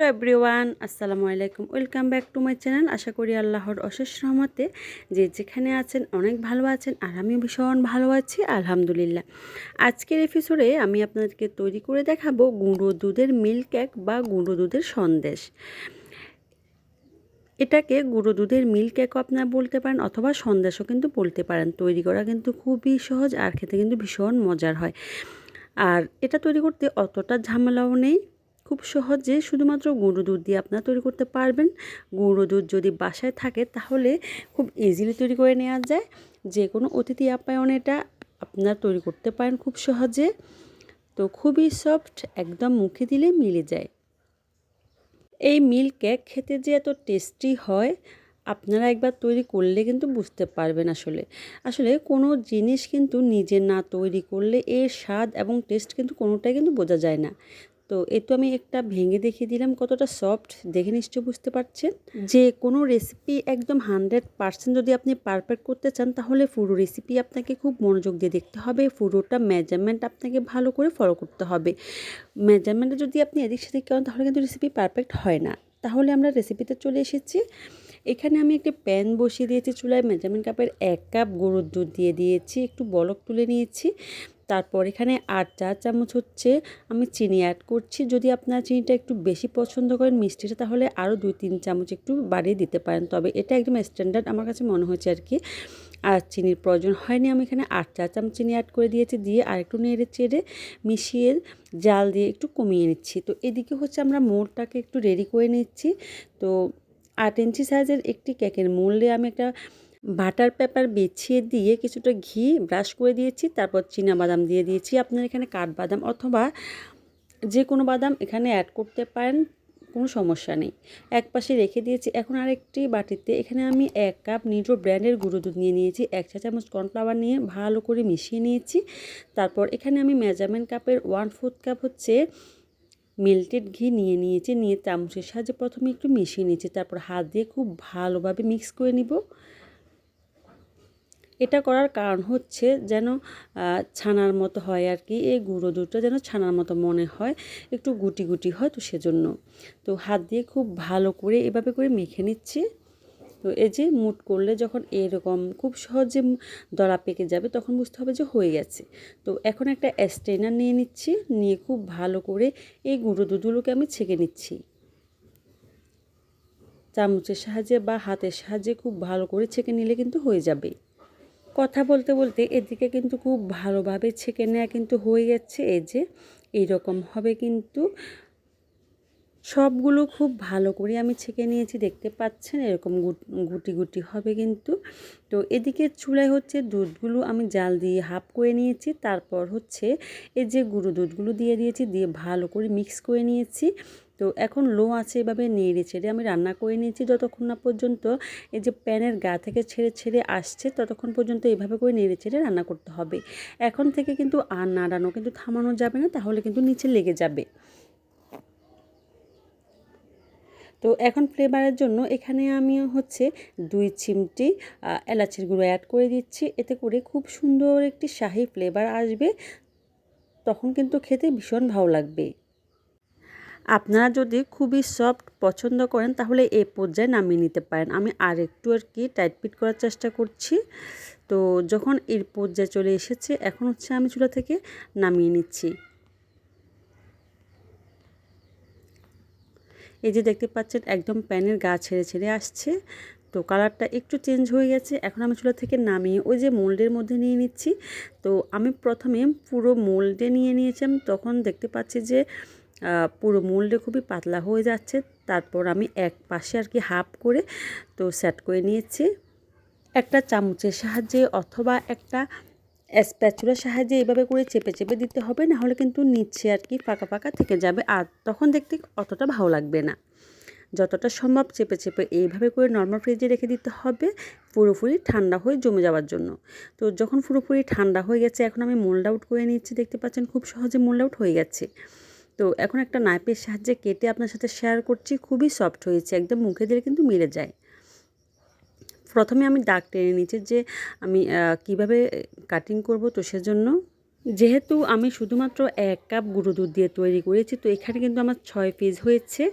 Everyone, আসসালামু আলাইকুম। Welcome back to my channel. আশা করি আল্লাহর অশেষ রহমতে যে যেখানে আছেন অনেক ভালো আছেন আর আমিও ভীষণ ভালো আছি, আলহামদুলিল্লাহ। আজকের এপিসোডে আমি আপনাদেরকে তৈরি করে দেখাবো গুঁড়ো দুধের মিল্ক কেক বা গুঁড়ো দুধের সন্দেশ। এটাকে গুঁড়ো দুধের মিল্ক কেকও আপনারা বলতে পারেন অথবা সন্দেশও কিন্তু বলতে পারেন। তৈরি করা কিন্তু খুবই সহজ আর খেতে কিন্তু ভীষণ মজার হয়। আর এটা তৈরি করতে অতটা ঝামেলাও নেই। খুব সহজে শুধুমাত্র গুঁড়ো দুধ দিয়ে আপনারা তৈরি করতে পারবেন। গুঁড়ো দুধ যদি বাসায় থাকে তাহলে খুব ইজিলি তৈরি করে নেওয়া যায়। যে কোনো অতিথি আপ্যায়ন এটা আপনারা তৈরি করতে পারেন খুব সহজে। তো খুবই সফট একদম মুখে দিলে মিলে যায়। এই মিল্ক কেক খেতে যে এত টেস্টি হয়, আপনারা একবার তৈরি করলে কিন্তু বুঝতে পারবেন আসলে। আসলে কোনো জিনিস কিন্তু নিজে না তৈরি করলে এর স্বাদ এবং টেস্ট কিন্তু কোনোটাই কিন্তু বোঝা যায় না। তো এ তো আমি একটা ভেঙে দেখিয়ে দিলাম, কতটা সফট দেখে নিশ্চয় বুঝতে পারছেন। যে কোনো রেসিপি একদম হান্ড্রেড পারসেন্ট যদি আপনি পারফেক্ট করতে চান, তাহলে পুরো রেসিপি আপনাকে খুব মনোযোগ দিয়ে দেখতে হবে, পুরোটা মেজারমেন্ট আপনাকে ভালো করে ফলো করতে হবে। মেজারমেন্টে যদি আপনি এদিক সেদিক করেন, তাহলে কিন্তু রেসিপি পারফেক্ট হয় না। তাহলে আমরা রেসিপিতে চলে এসেছি। এখানে আমি একটি প্যান বসিয়ে দিয়েছি চুলায়, মেজারমেন্ট কাপের এক কাপ গরুর দুধ দিয়ে দিয়েছি, একটু বলক তুলে নিয়েছি। তারপর এখানে আট চা চামচ হচ্ছে আমি চিনি অ্যাড করছি। যদি আপনার চিনিটা একটু বেশি পছন্দ করেন মিষ্টিটা, তাহলে আরও দুই তিন চামচ একটু বাড়িয়ে দিতে পারেন। তবে এটা একদম স্ট্যান্ডার্ড আমার কাছে মনে হয়েছে আর কি। আর চিনির প্রয়োজন হয়নি, আমি এখানে আট চা চামচ চিনি অ্যাড করে দিয়েছি, দিয়ে আর একটু নেড়ে চেড়ে মিশিয়ে জাল দিয়ে একটু কমিয়ে নিচ্ছি। তো এদিকে হচ্ছে আমরা মোড়টাকে একটু রেডি করে নিচ্ছি। তো আট ইঞ্চি সাইজের একটি কেকের মূল্যে আমি একটা বাটার পেপার বিছিয়ে দিয়ে কিছুটা ঘি ব্রাশ করে দিয়েছি, তারপর বাদাম দিয়ে দিয়েছি। আপনার এখানে কাঠবাদাম অথবা যে কোনো বাদাম এখানে অ্যাড করতে পারেন, কোনো সমস্যা নেই। এক পাশে রেখে দিয়েছি। এখন আরেকটি বাটিতে এখানে আমি এক কাপ নিডো ব্র্যান্ডের গুঁড়ো দুধ নিয়ে নিয়েছি, এক চা চামচ কর্নফ্লাওয়ার নিয়ে ভালো করে মিশিয়ে নিয়েছি। তারপর এখানে আমি মেজারমেন্ট কাপের ওয়ান ফোর্থ কাপ হচ্ছে মেল্টেড ঘি নিয়ে নিয়েছি, নিয়ে চামচের সাহায্যে প্রথমে একটু মিশিয়ে নিয়েছি, তারপর হাত দিয়ে খুব ভালোভাবে মিক্স করে নিব। এটা করার কারণ হচ্ছে যেন ছানার মতো হয় আর কি, এই গুঁড়ো দুধটা যেন ছানার মতো মনে হয়, একটু গুটি গুটি হয় তো সেজন্য। তো হাত দিয়ে খুব ভালো করে এভাবে করে মেখে নিচ্ছি। তো এই যে মুট করলে যখন এরকম খুব সহজে দলা পেকে যাবে, তখন বুঝতে হবে যে হয়ে গেছে। তো এখন একটা স্ট্রেনার নিয়ে নিচ্ছি, নিয়ে খুব ভালো করে এই গুঁড়ো দুধগুলোকে আমি ছেঁকে নিচ্ছি। চামচের সাহায্যে বা হাতের সাহায্যে খুব ভালো করে ছেঁকে নিলে কিন্তু হয়ে যাবে। কথা বলতে বলতে এদিকে কিন্তু খুব ভালোভাবে ছেঁকে নেওয়া কিন্তু হয়ে যাচ্ছে এই যে এইরকম হবে কিন্তু সবগুলো খুব ভালো করে আমি ছেঁকে নিয়েছি, দেখতে পাচ্ছেন এরকম গুটি গুটি হবে কিন্তু। তো এদিকে চুলায় হচ্ছে দুধগুলো আমি জাল দিয়ে হাফ করে নিয়েছি, তারপর হচ্ছে এই যে গুঁড়ো দুধগুলো দিয়ে দিয়েছি, দিয়ে ভালো করে মিক্স করে নিয়েছি। তো এখন লো আছে এভাবে নেড়ে ছেড়ে আমি রান্না করে নিয়েছি যতক্ষণ না পর্যন্ত এই যে প্যানের গা থেকে ছেড়ে ছেড়ে আসছে ততক্ষণ পর্যন্ত এভাবে করে নেড়ে ছেড়ে রান্না করতে হবে। এখন থেকে কিন্তু আর নাড়ানো, কিন্তু থামানো যাবে না, তাহলে কিন্তু নিচে লেগে যাবে। তো এখন ফ্লেভারের জন্য এখানে আমি হচ্ছে দুই চিমটি এলাচির গুঁড়ো অ্যাড করে দিচ্ছি। এতে করে খুব সুন্দর একটি শাহি ফ্লেভার আসবে। তখন কিন্তু খেতে ভীষণ ভালো লাগবে। আপনারা যদি খুবই সফট পছন্দ করেন, তাহলে এই পর্যায়ে নামিয়ে নিতে পারেন। আমি আর একটু আর কি টাইট ফিট করার চেষ্টা করছি। তো যখন এর পর্যায়ে চলে এসেছে, এখন হচ্ছে আমি চুলা থেকে নামিয়ে নিচ্ছি। এই যে দেখতে পাচ্ছেন, একদম প্যানের গা ছেড়ে ছেড়ে আসছে। তো কালারটা একটু চেঞ্জ হয়ে গেছে। এখন আমি চুলা থেকে নামিয়ে ওই যে মোল্ডের মধ্যে নিয়ে নিচ্ছি। তো আমি প্রথমে পুরো মোল্ডে নিয়ে নিয়েছিলাম। তখন দেখতে পাচ্ছি যে পুরো মোল্ডে খুবই পাতলা হয়ে যাচ্ছে। তারপর আমি এক পাশে আর কি হাফ করে তো সেট করে নিয়েছি। একটা চামচের সাহায্যে অথবা একটা স্প্যাচুলার সাহায্যে এইভাবে করে চেপে চেপে দিতে হবে, না হলে কিন্তু নিচে আর কি ফাঁকা ফাঁকা থেকে যাবে আর তখন দেখতে অতটা ভালো লাগবে না। যতটা সম্ভব চেপে চেপে এইভাবে করে নর্মাল ফ্রিজে রেখে দিতে হবে, পুরোপুরি ঠান্ডা হয়ে জমে যাওয়ার জন্য। তো যখন পুরোপুরি ঠান্ডা হয়ে গেছে, এখন আমি মোল্ড আউট করে নিচ্ছি, দেখতে পাচ্ছেন খুব সহজে মোল্ড আউট হয়ে গেছে। তো এখন একটা নাইপের সাহায্যে কেটে আপনার সাথে শেয়ার করছি, খুবই সফট হয়েছে, একদম মুখে দিলে কিন্তু মিলে যায়। প্রথমে আমি দাগ টেনে নিচ্ছি যে আমি কীভাবে কাটিং করব তো সেজন্য। যেহেতু আমি শুধুমাত্র এক কাপ গুঁড়ো দুধ দিয়ে তৈরি করেছি, তো এখানে কিন্তু আমার ছয় পিস হয়েছে।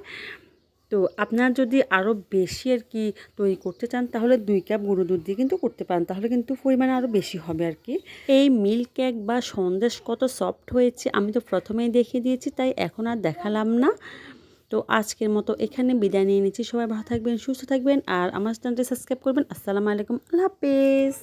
তো আপনার যদি আরও বেশি আর কি তৈরি করতে চান, তাহলে দুই কাপ গুঁড়ো দুধ দিয়ে কিন্তু করতে পারেন। তাহলে কিন্তু পরিমাণ আরও বেশি হবে আর কি। এই মিল্ক কেক বা সন্দেশ কত সফট হয়েছে আমি তো প্রথমেই দেখিয়ে দিয়েছি, তাই এখন আর দেখালাম না। তো আজকের মতো এখানে বিদায় নিয়ে নিচ্ছি। সবাই ভালো থাকবেন, সুস্থ থাকবেন, আর আমার চ্যানেলটি সাবস্ক্রাইব করবেন। আসসালামু আলাইকুম, আল্লাহ হাফেজ।